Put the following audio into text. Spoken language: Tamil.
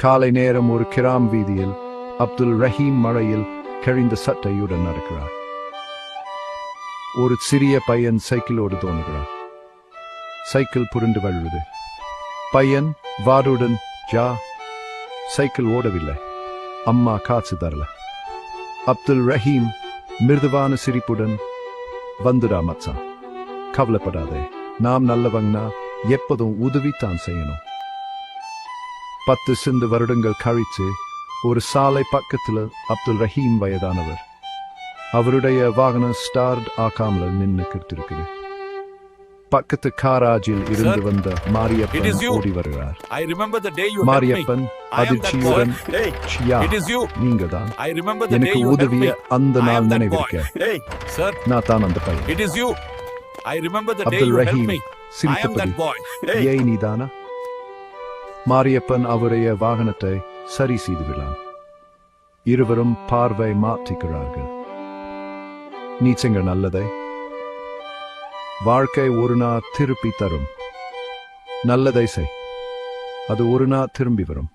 காலை நேரம் ஒரு கிராம் வீதியில் அப்துல் ரஹீம் மழையில் கழிந்த சட்டையுடன் நடக்கிறார். ஒரு சிறிய பையன் சைக்கிளோடு தோணுகிறார் சைக்கிள் புரண்டு வழுவது பையன் வாருடன் ஜா. சைக்கிள் ஓடவில்லை. அம்மா காசு தரல. அப்துல் ரஹீம் மிருதுவான சிரிப்புடன் வந்துடா மச்சான் கவலைப்படாதே. நாம் நல்லவங்கனா எப்போதும் உதவித்தான் செய்யணும். பத்து சிந்து வருடங்கள் கழித்து ஒரு சாலை பக்கத்தில் அப்துல் ரஹீம் வயதானவர் அவருடைய வாகனம் ஸ்டார்ட் ஆக்காமல் நின்று பக்கத்து காராஜில் இருந்து வந்த மாரியப்பன். ஓடி வருகிறார். Mariyappan. அதிர்ச்சியுடன் Hey, "Shia, it is you. நீங்க தான் எனக்கு உதவிய. அந்த நாள். நினைவிருக்க நான் தான் அந்த பையன் அப்துல் ரஹீம் சிரித்தபடி ஏய் நீதானா மாரியப்பன் அவருடைய வாகனத்தை சரி செய்துவிடான் இருவரும் பார்வை மாற்றிக்கிறார்கள். நீச்சங்க நல்லதை. வாழ்க்கை ஒரு நாள் திருப்பி தரும். நல்லதை செய். அது ஒரு நாள் திரும்பி வரும்.